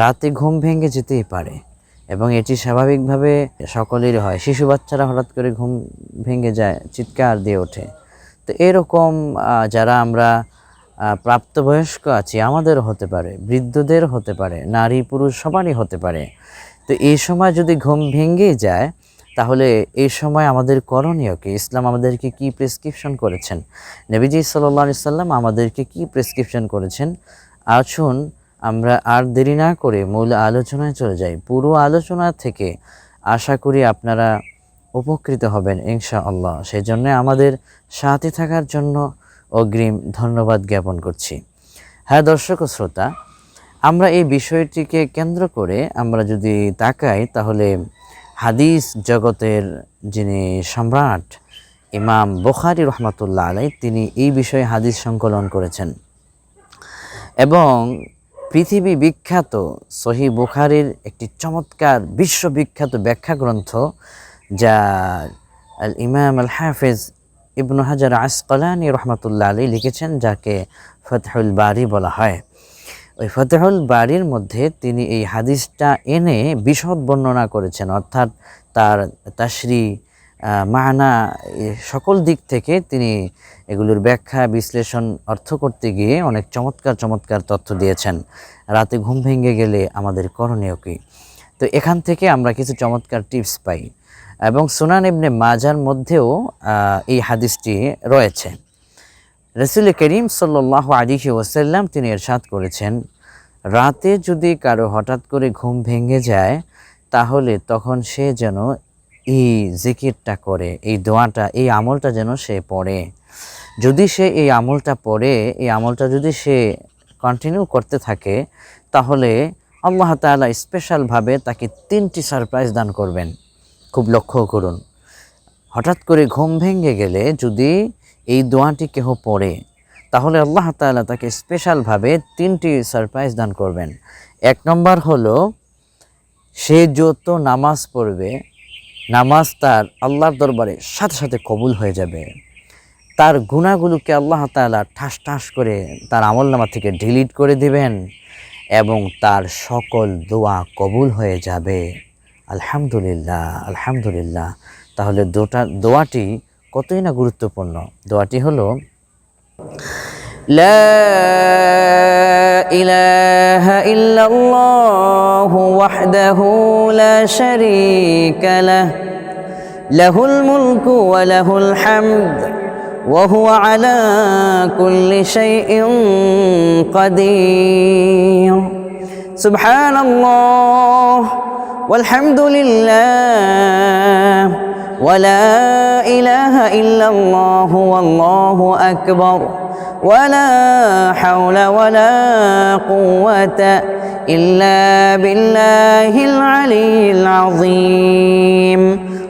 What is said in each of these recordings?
রাতে ঘুম ভেঙে যেতেই পারে এবং এটি স্বাভাবিকভাবে সকলেরই হয়। শিশু বাচ্চারা হঠাৎ করে ঘুম ভেঙে যায়, চিৎকার দিয়ে ওঠে। তো এরকম যারা আমরা প্রাপ্তবয়স্ক আছি, আমাদেরও হতে পারে বৃদ্ধদের হতে পারে, নারী, পুরুষ, সবারই হতে পারে। তো এই সময় যদি ঘুম ভেঙে যায়, তাহলে এই সময় আমাদের করণীয় কি? ইসলাম আমাদেরকে কি প্রেসক্রিপশন করেছেন? নবীজি সাল্লাহ সাল্লাম আমাদেরকে কি প্রেসক্রিপশন করেছেন? আসুন আমরা আর দেরি না করে মূল আলোচনায় চলে যাই। পুরো আলোচনা থেকে আশা করি আপনারা উপকৃত হবেন ইনশা আল্লাহ সেই জন্য আমাদের সাথে থাকার জন্য অগ্রিম ধন্যবাদ জ্ঞাপন করছি। হ্যাঁ দর্শক ও শ্রোতা, আমরা এই বিষয়টিকে কেন্দ্র করে আমরা যদি তাকাই, তাহলে হাদিস জগতের যিনি সম্রাট ইমাম বোখারি রহমতুল্লাহ আলাই তিনি এই বিষয়ে হাদিস সংকলন করেছেন। এবং পৃথিবী বিখ্যাত সহি বুখারির একটি চমৎকার বিশ্ববিখ্যাত ব্যাখ্যা গ্রন্থ যা আল ইমাম আল হাফেজ ইবনু হাজার আসকালানি রহমতুল্লাহ আলী লিখেছেন, যাকে ফতহুল বারি বলা হয়। ওই ফতেহুল বাড়ির মধ্যে তিনি এই হাদিসটা এনে বিশদ বর্ণনা করেছেন, অর্থাৎ তার তাশরি আহ, মানা সকল দিক থেকে তিনি এগুলোর ব্যাখ্যা বিশ্লেষণ অর্থ করতে গিয়ে অনেক চমৎকার চমৎকার তথ্য দিয়েছেন। রাতে ঘুম ভেঙে গেলে আমাদের করণীয় কী? তো এখান থেকে আমরা কিছু চমৎকার টিপস পাই এবং সুনান ইবনে মাজার মধ্যেও এই হাদিসটি রয়েছে। রসুল করিম সাল্লাহ আলিহি ওসাল্লাম তিনি এরশাদ করেছেন রাতে যদি কারও হঠাৎ করে ঘুম ভেঙে যায় তাহলে তখন সে যেন এই জিকিরটা করে, এই দোয়াটা, এই আমলটা যেন সে পড়ে। যদি সে এই আমলটা পড়ে, এই আমলটা যদি সে কন্টিনিউ করতে থাকে, তাহলে আল্লাহ তাআলা স্পেশালভাবে তাকে তিনটি সারপ্রাইজ দান করবেন। খুব লক্ষ্য করুন। হঠাৎ করে ঘুম ভেঙে গেলে যদি এই দোয়াটি কেহ পড়ে, তাহলে আল্লাহ তাআলা তাকে স্পেশালভাবে তিনটি সারপ্রাইজ দান করবেন। এক নম্বর হলো, সে যত নামাজ পড়বে নামাজ তার আল্লাহর দরবারে সাথে সাথে কবুল হয়ে যাবে। তার গুণাগুলোকে আল্লাহ তাআলা ঠাস ঠাস করে তার আমলনামা থেকে ডিলিট করে দিবেন এবং তার সকল দোয়া কবুল হয়ে যাবে। আলহামদুলিল্লাহ আলহামদুলিল্লাহ। তাহলে দোটা, দোয়াটি কতই না গুরুত্বপূর্ণ? দোয়াটি হলো لا إله إلا الله وحده لا شريك له. له الملك وله الحمد وهو على كل شيء قدير. سبحان الله والحمد لله. ولا إله إلا الله والله أكبر. ولا حول ولا قوة إلا بالله العلي العظيم.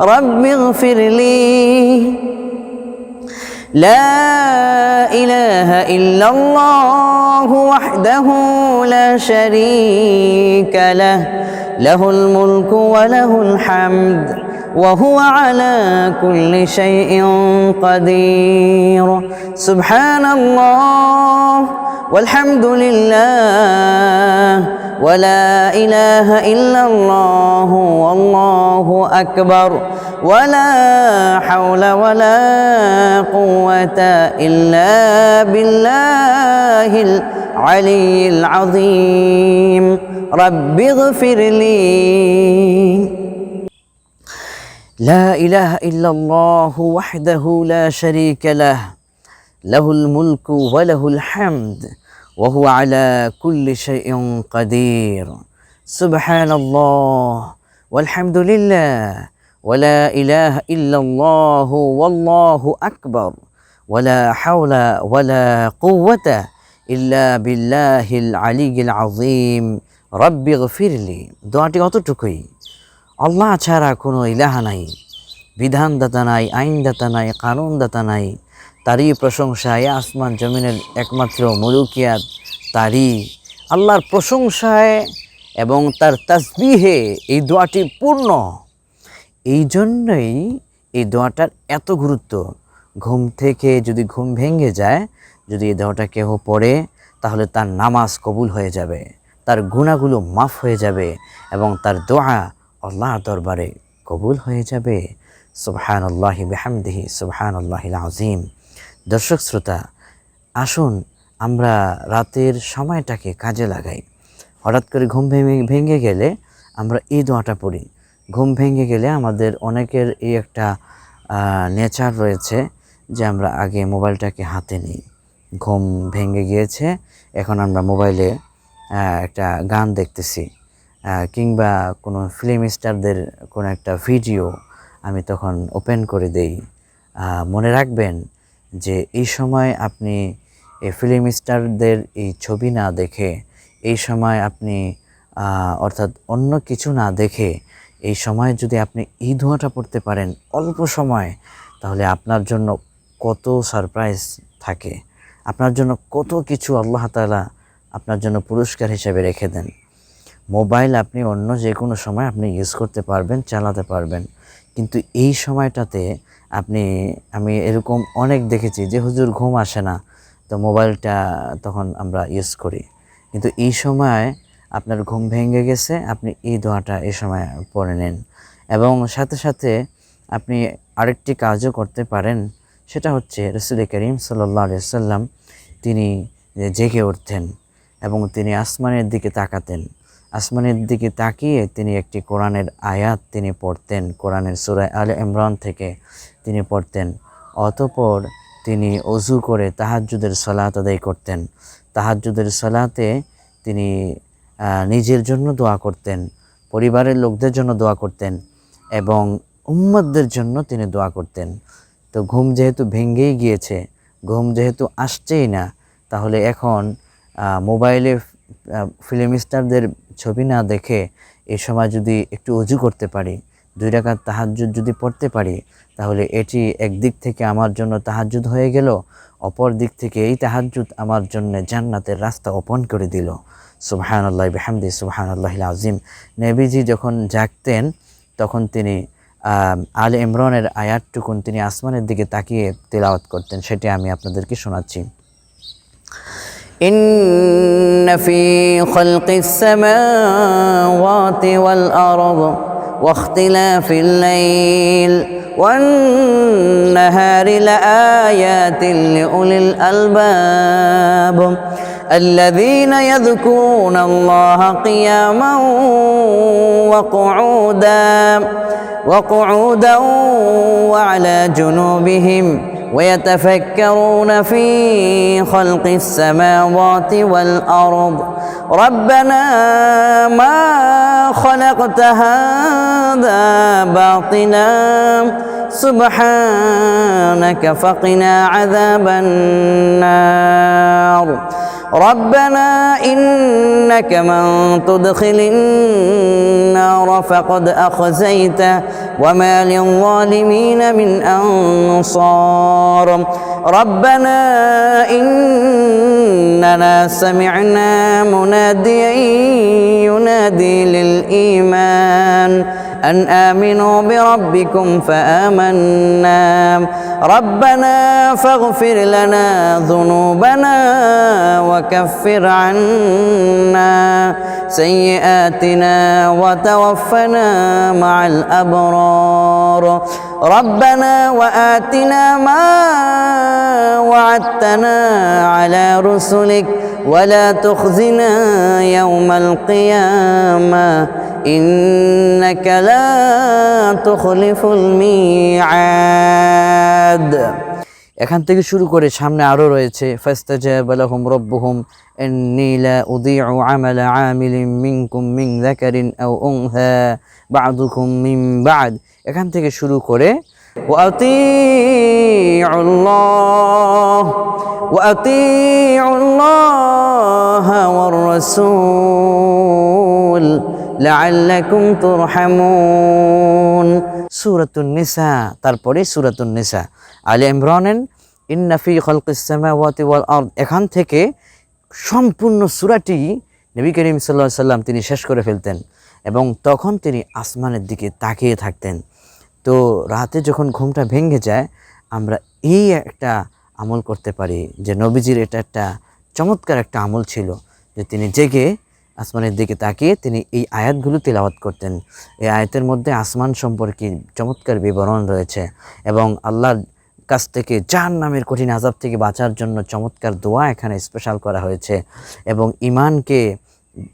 رب اغفر لي. لا إله إلا الله وحده لا شريك له له الملك وله الحمد. وهو على كل شيء قدير. سبحان الله والحمد لله ولا إله إلا الله والله أكبر. ولا حول ولا قوة إلا بالله العلي العظيم. رب اغفر لي لا إله إلا الله وحده لا شريك له. له الملك وله الحمد وهو على كل شيء قدير. سبحان الله والحمد لله. ولا إله إلا الله والله أكبر. ولا حول ولا قوة إلا بالله العلي العظيم. رب اغفر لي. دعاتي অতটুকুই আল্লাহ ছাড়া কোনো ইলাহা নাই, বিধানদাতা নাই, আইনদাতা নাই, কানুনদাতা নাই, তারই প্রশংসা এ আসমান জমিনের একমাত্র মুলুকিয়াত, তারই আল্লাহর প্রশংসায় এবং তার তাসবিহে এই দোয়াটি পূর্ণ। এই জন্যই এই দোয়াটার এত গুরুত্ব। ঘুম থেকে যদি ঘুম ভেঙে যায়, যদি এই দোয়াটা কেহ পড়ে, তাহলে তার নামাজ কবুল হয়ে যাবে, তার গুণাগুলো মাফ হয়ে যাবে এবং তার দোয়া আল্লাহর দরবারে কবুল হয়ে যাবে। সুবহান আল্লাহি বেহামদিহি সুবহান আল্লাহিল আজিম দর্শক শ্রোতা, আসুন আমরা রাতের সময়টাকে কাজে লাগাই। হঠাৎ করে ঘুম ভেঙে ভেঙে গেলে আমরা এই দোয়াটা পড়ি। ঘুম ভেঙে গেলে আমাদের অনেকের এই একটা নেচার রয়েছে যে আমরা আগে মোবাইলটাকে হাতে নিই। ঘুম ভেঙে গিয়েছে, এখন আমরা মোবাইলে একটা গান দেখতেছি। কিংবা কোনো ফিল্ম স্টারদের কোনো একটা ভিডিও আমি তখন ওপেন করে দেই। মনে রাখবেন যে এই সময় আপনি এই ফিল্ম স্টারদের এই ছবি না দেখে, এই সময় আপনি অর্থাৎ অন্য কিছু না দেখে, এই সময় যদি আপনি এই ধোঁয়াটা পড়তে পারেন অল্প সময়, তাহলে আপনার জন্য কত সারপ্রাইজ থাকে। আপনার জন্য কত কিছু আল্লাহ আপনার জন্য পুরস্কার হিসেবে রেখে দেন। মোবাইল আপনি অন্য যে কোনো সময় আপনি ইউজ করতে পারবেন, চালাতে পারবেন। কিন্তু এই সময়টাতে আপনি, আমি এরকম অনেক দেখেছি যে হুজুর ঘুম আসে না, তো মোবাইলটা তখন আমরা ইউজ করি। কিন্তু এই সময় আপনার ঘুম ভেঙে গেছে, আপনি এই দোয়াটা এই সময় পড়ে নেন। এবং সাথে সাথে আপনি আরেকটি কাজও করতে পারেন, সেটা হচ্ছে রসুল করিম সাল্লাহ সাল্লাম তিনি জেগে উঠতেন এবং তিনি আসমানের দিকে তাকাতেন। আসমানের দিকে তাকিয়ে তিনি একটি কোরআনের আয়াত তিনি পড়তেন, কোরআনের সুরায় আল ইমরান থেকে তিনি পড়তেন। অতপর তিনি অজু করে তাহাজ্জুদের সলাত আদায় করতেন। তাহাজ্জুদের সলাতে তিনি নিজের জন্য দোয়া করতেন, পরিবারের লোকদের জন্য দোয়া করতেন এবং উম্মতদের জন্য তিনি দোয়া করতেন। তো ঘুম যেহেতু ভেঙেই গিয়েছে, ঘুম যেহেতু আসছেই না, তাহলে এখন মোবাইলে ফিল্ম স্টারদের ছবি না দেখে এ সময় যদি একটু অজু করতে পারি, দুই রাকাত তাহাজ্জুদ যদি পড়তে পারি, তাহলে এটি একদিক থেকে আমার জন্য তাহাজ্জুদ হয়ে গেল, অপর দিক থেকে এই তাহাজ্জুদ আমার জন্য জান্নাতের রাস্তা ওপন করে দিল। সুবহান আল্লাহ বেহামদি সুবহান আল্লাহ আজিম নেবিজি যখন জাগতেন, তখন তিনি আল ইমরানের আয়াতটুকুন তিনি আসমানের দিকে তাকিয়ে তেলাওয়াত করতেন, সেটি আমি আপনাদেরকে শোনাচ্ছি। إن في خلق السماوات والأرض واختلاف الليل والنهار لآيات لأولي الألباب. الذين يذكرون الله قياما وقعودا وقعودا وعلى جنوبهم ويتفكرون في خلق السماوات والأرض. ربنا ما خلقت هذا باطلا سبحانك فقنا عذاب النار. ربنا إنك من تدخل النار فقد أخزيته وما للظالمين من أنصار. ربنا إننا سمعنا مناديا ينادي للإيمان. أن آمنوا بربكم فآمنا. ربنا فاغفر لنا ذنوبنا وكفر عنا سيئاتنا وتوفنا مع الأبرار. ربنا وآتنا ما وعدتنا على رسلك ولا تخزنا يوم القيامة. إنك لا تخلف الميعاد এখান থেকে শুরু করে সামনে আরও রয়েছে ফাস্তাজাবা লাহুম রাব্বুহুম ইন্নী লা উযীউ আমালা আমিলিন মিনকুম মিন যাকারিন আও উনসা বা'দুকুম মিন বা'দ এখান থেকে শুরু করে وأطيعوا الله وأطيعوا الله والرسول লাআল্লাকুম তুরহামুন। সূরাতুন নিসা, তারপরে সূরাতুন নিসা। আলে ইমরানের, ইন্না ফি খালকিস সামাওয়াতি ওয়াল এখান থেকে সম্পূর্ণ সূরাটি নবী করিম সাল্লাল্লাহু সাল্লাম তিনি শেষ করে ফেলতেন এবং তখন তিনি আসমানের দিকে তাকিয়ে থাকতেন। তো রাতে যখন ঘুমটা ভেঙে যায়, আমরা এই একটা আমল করতে পারি যে নবীজির এটা একটা চমৎকার একটা আমল ছিল যে তিনি জেগে আসমানের দিকে তাকিয়ে তিনি এই আয়াতগুলো তিলাওয়াত করতেন। এই আয়াতের মধ্যে আসমান সম্পর্কে চমৎকার বিবরণ রয়েছে এবং আল্লাহর কাছ থেকে জাহান নামের কঠিন আজাব থেকে বাঁচার জন্য চমৎকার দোয়া এখানে স্পেশাল করা হয়েছে এবং ইমানকে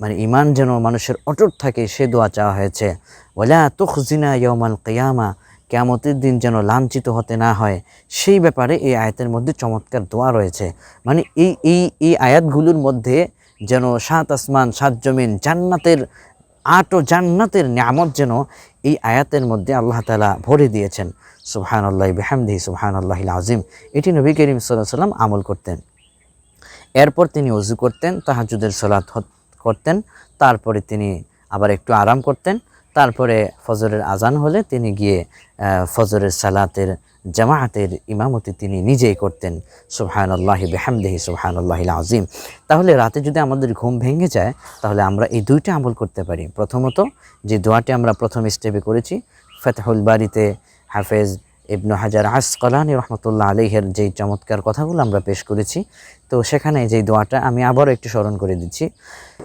মানে ইমান যেন মানুষের অটুট থাকে সে দোয়া চাওয়া হয়েছে। ওলা তুখজিনা ইয়মাল কিয়ামা, কেয়ামতের দিন যেন লাঞ্ছিত হতে না হয়। সেই ব্যাপারে এই আয়াতের মধ্যে চমৎকার দোয়া রয়েছে। মানে এই এই এই আয়াতগুলোর মধ্যে যেন সাত আসমান, সাত জমিন, জান্নাতের আট ও জান্নাতের নিয়ামত যেন এই আয়াতের মধ্যে আল্লাহ তালা ভরে দিয়েছেন। সুবহান আল্লাহ বেহামদি সুবহান আল্লাহ আজিম এটি নবী করিম সাল্লাহ সাল্লাম আমল করতেন। এরপর তিনি অজু করতেন তাহাজুদের সলাৎ হত- করতেন। তারপরে তিনি আবার একটু আরাম করতেন। তারপরে ফজরের আজান হলে তিনি গিয়ে ফজরের সালাতের জামায়াতের ইমামতি তিনি নিজেই করতেন। সুবহান আল্লাহি বেহামদেহি সুবহান আল্লাহ আজিম তাহলে রাতে যদি আমাদের ঘুম ভেঙে যায়, তাহলে আমরা এই দুইটা আমল করতে পারি। প্রথমত, যে দোয়াটি আমরা প্রথম স্টেপে করেছি, ফেতাহুল বাড়িতে হাফেজ ইবনু হাজার আসকলানি রহমতুল্লাহ আলহের যেই চমৎকার কথাগুলো আমরা পেশ করেছি, তো সেখানে যেই দোয়াটা আমি আবারও একটু স্মরণ করে দিচ্ছি।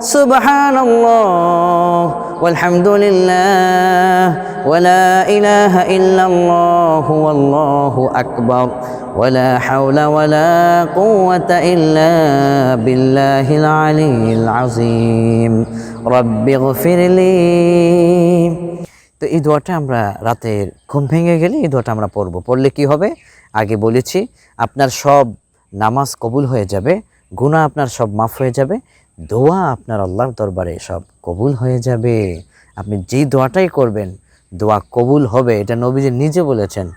سبحان الله والحمد لله ولا إله إلا الله والله أكبر ولا حول ولا قوة إلا بالله العلي العظيم رب اغفر لي তো এই দোয়াটা আমরা রাতের ঘুম ভেঙে গেলে এই দোয়াটা আমরা পড়বো পড়লে কি হবে আগে বলেছি আপনার সব নামাজ কবুল হয়ে যাবে গুনাহ আপনার সব মাফ হয়ে যাবে দোয়া আপনার আল্লাহর দরবারে সব কবুল হয়ে যাবে। আপনি যেই দোয়াটাই করবেন, দোয়া কবুল হবে, এটা নবীজি নিজে বলেছেন।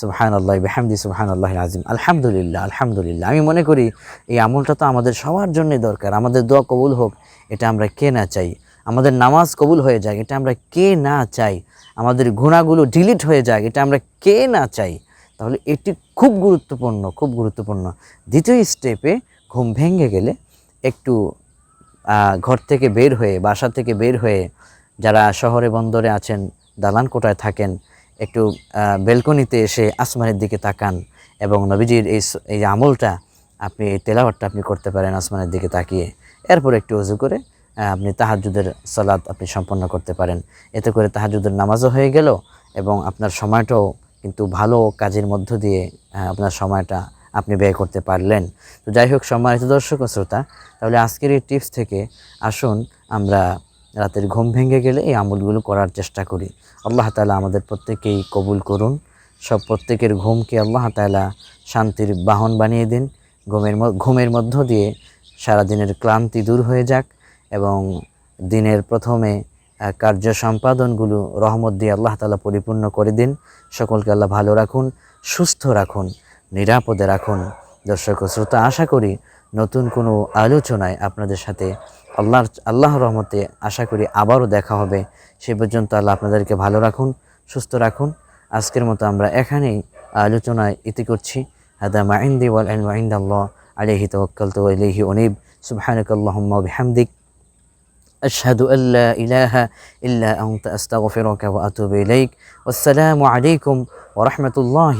সুবহান আল্লাহ বেহামদি সুবহান আল্লাহ আজিম আলহামদুলিল্লাহ আলহামদুলিল্লাহ। আমি মনে করি এই আমলটা তো আমাদের সবার জন্যই দরকার। আমাদের দোয়া কবুল হোক, এটা আমরা কে না চাই? আমাদের নামাজ কবুল হয়ে যাক, এটা আমরা কে না চাই? আমাদের গুণাগুলো ডিলিট হয়ে যাক, এটা আমরা কে না চাই? তাহলে এটি খুব গুরুত্বপূর্ণ খুব গুরুত্বপূর্ণ। দ্বিতীয় স্টেপে ঘুম ভেঙে গেলে একটু ঘর থেকে বের হয়ে, বাসা থেকে বের হয়ে যারা শহরে বন্দরে আছেন, দালান কোটায় থাকেন, একটু বেলকনিতে এসে আসমানের দিকে তাকান এবং নবীজির এই এই আমলটা আপনি, এই তেলাওয়াতটা আপনি করতে পারেন আসমানের দিকে তাকিয়ে। এরপর একটু উজু করে আপনি তাহাজুদের সালাদ আপনি সম্পন্ন করতে পারেন। এতে করে তাহাজুদের নামাজও হয়ে গেল এবং আপনার সময়টাও কিন্তু ভালো কাজের মধ্য দিয়ে আপনার সময়টা আপনি ব্যয় করতে পারলেন। তো যাই হোক, সম্মানিত দর্শক ও শ্রোতা, তাহলে আজকের এই টিপস থেকে আসুন, আমরা রাতের ঘুম ভেঙে গেলে এই আমলগুলো করার চেষ্টা করি। আল্লাহ তালা আমাদের প্রত্যেকেই কবুল করুন। সব প্রত্যেকের ঘুমকে আল্লাহ তালা শান্তির বাহন বানিয়ে দিন। ঘুমের ঘুমের মধ্য দিয়ে সারাদিনের ক্লান্তি দূর হয়ে যাক এবং দিনের প্রথমে কার্য সম্পাদনগুলো রহমত দিয়ে আল্লাহ তালা পরিপূর্ণ করে দিন। সকলকে আল্লাহ ভালো রাখুন, সুস্থ রাখুন। নিরাপদে রাখুন দর্শক ও শ্রোতা আশা করি নতুন কোনো আলোচনায় আপনাদের সাথে আল্লাহর আল্লাহ রহমতে আশা করি আবারও দেখা হবে সে পর্যন্ত আল্লাহ আপনাদেরকে ভালো রাখুন সুস্থ রাখুন আজকের মতো আমরা এখানেই আলোচনায় ইতি করছি হাদা মাইন্দি ওয়াল আলম আল্লাহ আলিহি তওয়াক্কালতু ওয়া ইলাইহি উনীব সুবহানাকাল্লাহুম্মা ওয়া বিহামদিক أشهد أن لا إله إلا أنت أستغفرك وأتوب إليك والسلام عليكم ورحمة الله